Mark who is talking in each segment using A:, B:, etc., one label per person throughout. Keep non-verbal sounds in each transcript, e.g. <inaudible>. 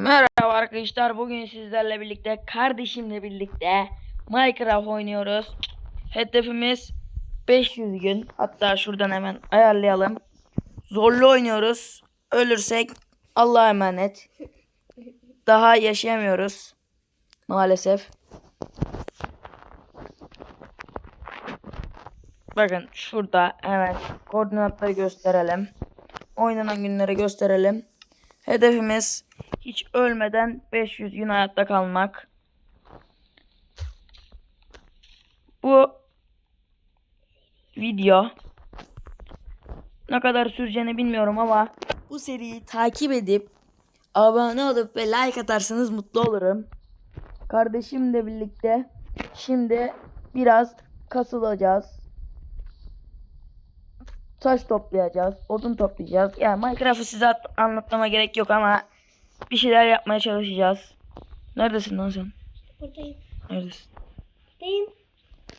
A: Merhaba arkadaşlar. Bugün sizlerle birlikte kardeşimle birlikte Minecraft oynuyoruz. Hedefimiz 500 gün. Hatta şuradan hemen ayarlayalım. Zorlu oynuyoruz. Ölürsek Allah'a emanet. Daha yaşayamıyoruz. Maalesef. Bakın şurada hemen koordinatları gösterelim. Oynanan günleri gösterelim. Hedefimiz hiç ölmeden 500 gün hayatta kalmak. Bu video ne kadar süreceğini bilmiyorum ama bu seriyi takip edip abone olup ve like atarsanız mutlu olurum. Kardeşimle birlikte şimdi biraz kasılacağız. Taş toplayacağız, odun toplayacağız. Yani Minecraft'ı size at- anlatmama gerek yok ama bir şeyler yapmaya çalışacağız. Neredesin lan sen?
B: Buradayım.
A: Neredesin?
B: Buradayım.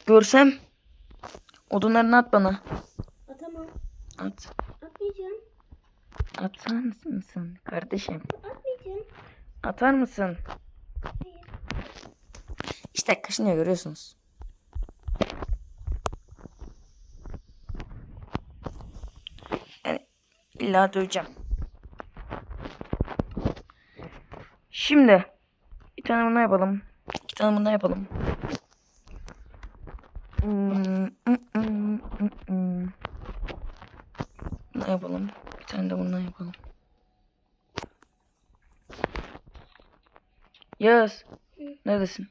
A: Görsem odunlarını at bana.
B: Atamam.
A: At.
B: Atmayacağım.
A: Atar mısın kardeşim?
B: Atmayacağım.
A: Atar mısın?
B: Hayır.
A: İşte kaşınıyor görüyorsunuz. Yani illa döveceğim. Şimdi bir tane bundan yapalım. İki tane bundan yapalım. Bundan yapalım. Bir tane de bundan yapalım. Yağız. Neredesin?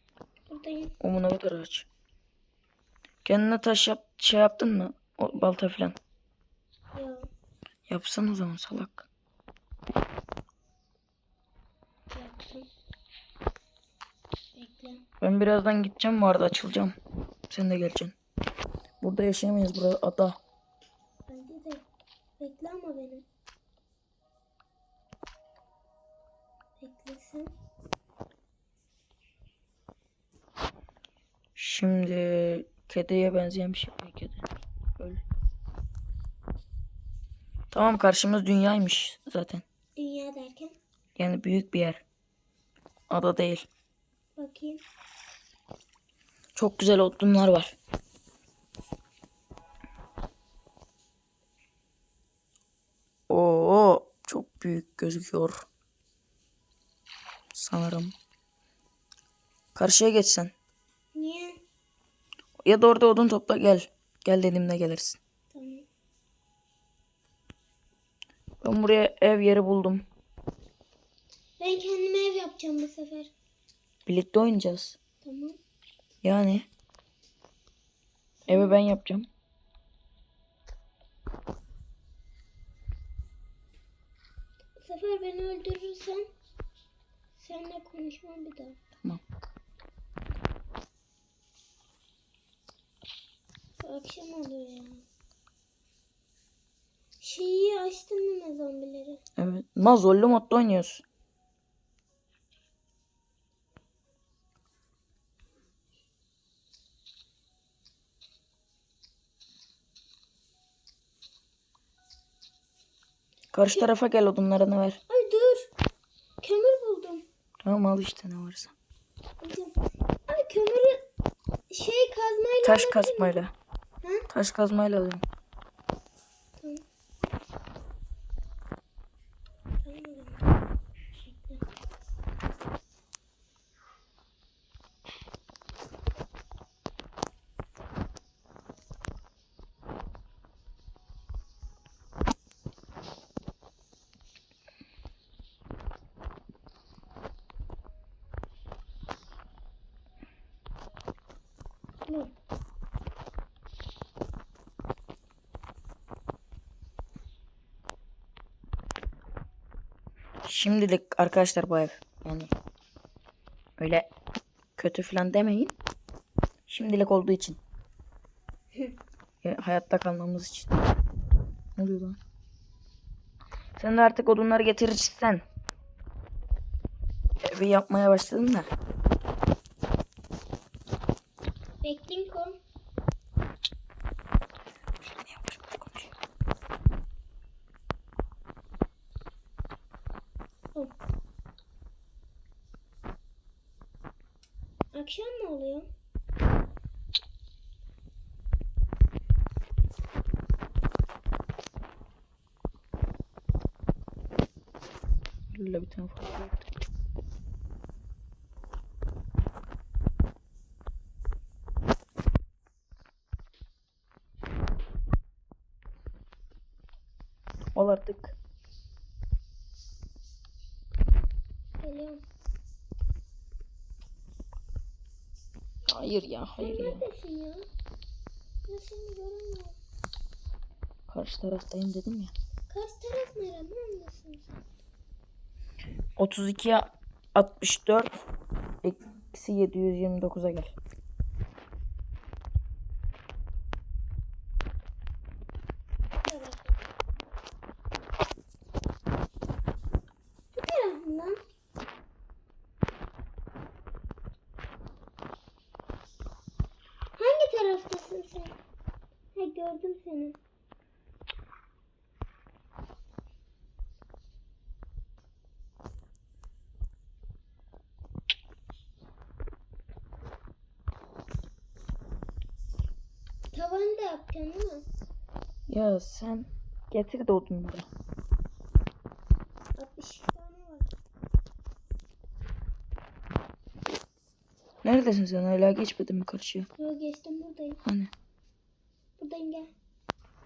B: Buradayım.
A: Omuna kadar aç. Kendine taş yap şey yaptın mı? O balta falan.
B: Ya.
A: Yapsan o zaman salak.
B: Yaptım. Bekle.
A: Ben birazdan gideceğim bu arada açılacağım. Sen de geleceksin. Burada yaşayamayız burada ada.
B: Bence de. Bekle ama beni. Beklesin.
A: Şimdi kediye benzeyen bir şey var kedi. Öyle. Tamam karşımız dünyaymış zaten.
B: Dünya derken.
A: Yani büyük bir yer. Ada değil.
B: Bakayım.
A: Çok güzel odunlar var. Oo, çok büyük gözüküyor. Sanırım. Karşıya geçsen.
B: Niye?
A: Ya da orada odun topla gel. Gel dediğimde gelirsin.
B: Tamam.
A: Ben buraya ev yeri buldum.
B: Ben kendime ev yapacağım bu sefer.
A: Birlikte oynayacağız.
B: Tamam.
A: Yani. Evi ben yapacağım.
B: Bu sefer beni öldürürsen seninle konuşmam bir daha.
A: Tamam.
B: Akşam oluyor ya. Şeyi açtın mı zombileri?
A: Evet. Ma zorlu modda oynuyoruz. Karşı tarafa gel odunlarını ver.
B: Ay dur. Kömür buldum.
A: Tamam al işte ne varsa.
B: Ay kömürü şey kazmayla
A: Taş
B: alabilir
A: kazmayla.
B: Hı?
A: Taş kazmayla alıyorum.
B: Tamam. Tamam. Bekle. Dur.
A: Şimdilik arkadaşlar bu ev. Yani öyle kötü falan demeyin. Şimdilik olduğu için. Ya, <laughs> hayatta kalmamız için. Ne oluyor lan? Sen de artık odunları getirirsen. Evi yapmaya başladın da.
B: Akşam mı oluyor?
A: Lüle bir tane fotoğraf yaptık. Olardık.
B: Geliyorum.
A: Hayır ya, hayır ya.
B: Neredesin ya? Ben seni göremiyorum.
A: Karşı taraftayım dedim ya.
B: Karşı taraf nere? Neredesin sen?
A: 32'ye 64 eksi 729'a gel.
B: Gel bakalım. Bu taraf mı lan? Hangi taraftasın sen? Ha gördüm seni. Tavanı da yapacaksın değil mi?
A: Ya sen getir de odunları.
B: 60 tane var.
A: Neredesin sen? Hala geçmedin mi karşıya?
B: Yo geçtim buradayım.
A: Hani?
B: Buradayım gel.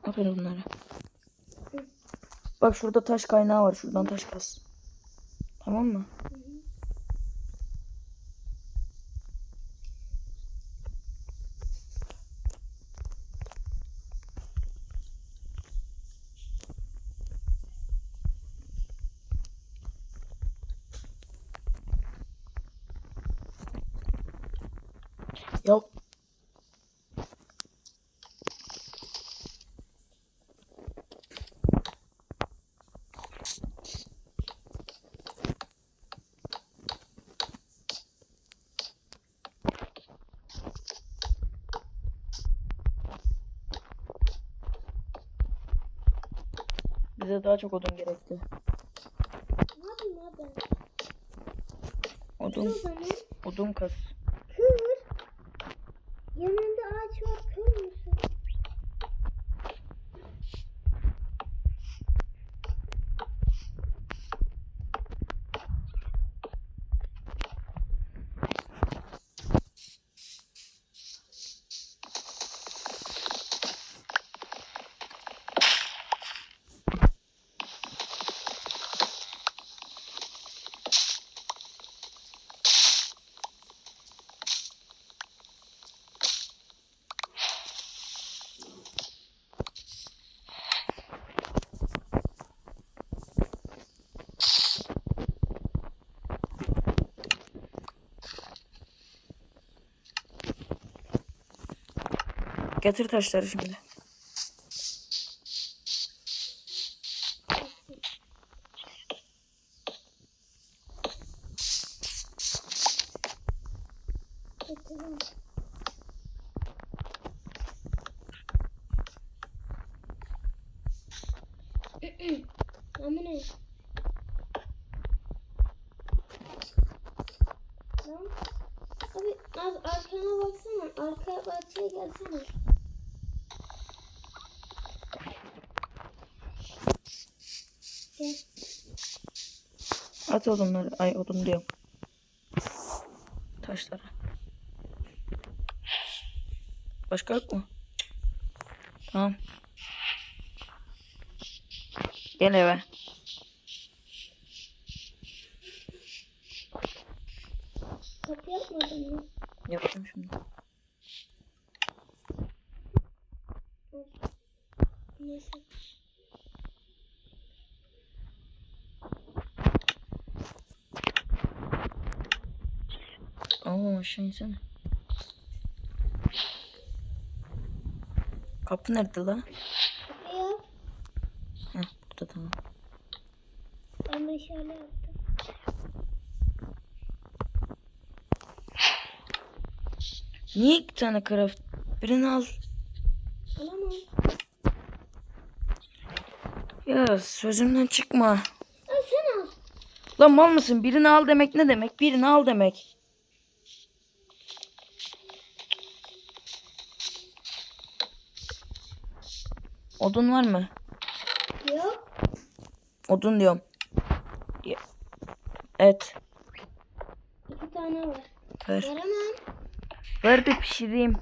A: Aferin bunlara. Bak şurada taş kaynağı var. Şuradan taş kaz. Tamam mı? Ya bize daha çok odun?
B: O
A: Odun, odun kaz. Getir taşları şimdi.
B: Getirdim. Ama
A: At odunları. Ay odun diyorum. Taşları. Başka yok mu? Tamam. Gel eve.
B: Kapı yapmadın mı?
A: Yapacağım şimdi.
B: Neyse.
A: Oo aşağı insene. Kapı nerede lan?
B: Yap.
A: Heh burada tamam.
B: De şöyle yaptım.
A: Niye iki tane craft? Birini al.
B: Alamam.
A: Ya sözümden çıkma.
B: Al sen al.
A: Lan mal mısın? Birini al demek ne demek? Birini al demek. Odun var mı?
B: Yok.
A: Odun diyorum. Ya- Et.
B: İki tane var.
A: Ver.
B: Veremem.
A: Ver de pişireyim.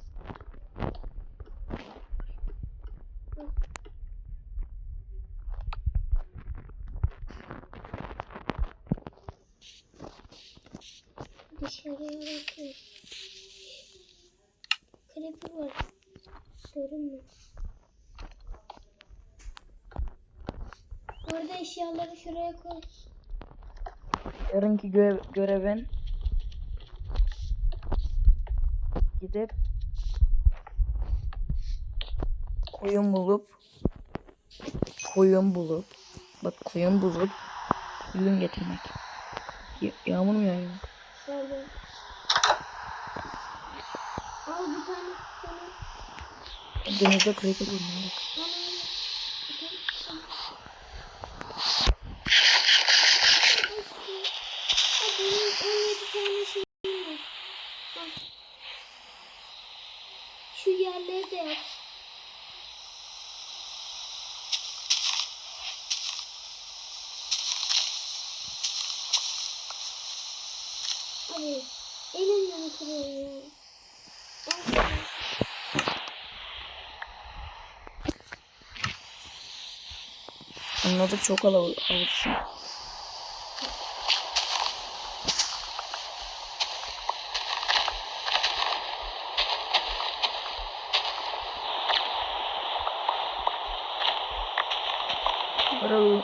B: Dışarıya bakın. Creeper var. Görünmüyor. Orada eşyaları şuraya koy.
A: Yarınki görev, görevin gidip koyun bulup koyun bulup bak koyun bulup yün getirmek. Ya- yağmur mu yağıyor?
B: Al bir tane sana.
A: Denizde creeper bulmalı.
B: Bana al. Bir tane sana. Al benim 17 tane şeyim var. Al. Şu yap. Abi elimden kırıyor.
A: Anladık çok havalı.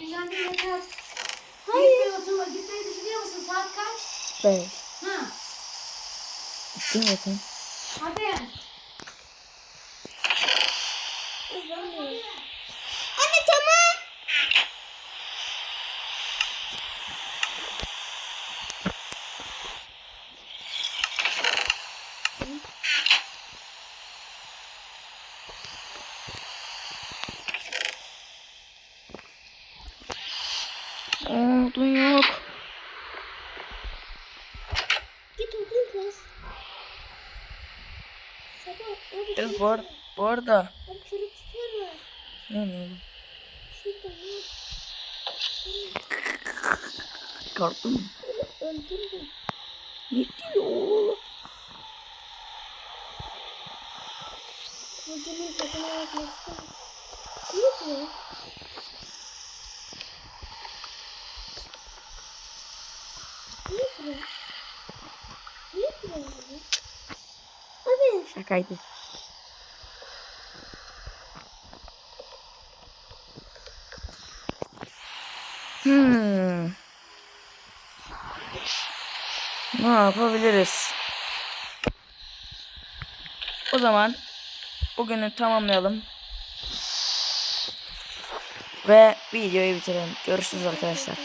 C: Dinlendim yeter.
B: Hayır.
C: Gitmeyi düşünüyor musun? Saat kaç?
A: Ver.
C: Ha.
A: Gittin.
C: Hadi.
B: Anne tamam.
A: Odun yok.
B: Git odun kız. Sabah
A: Evet, bu, ar bu arada. Ne
B: ne?
A: Korktun mu?
B: Öldürdüm.
A: Ne diyor?
B: Kılıcımın tadına bakmak istedim. Ne? Abi
A: Şakaydı. Ne yapabiliriz? O zaman bugünü tamamlayalım. Ve videoyu bitirelim. Görüşürüz arkadaşlar.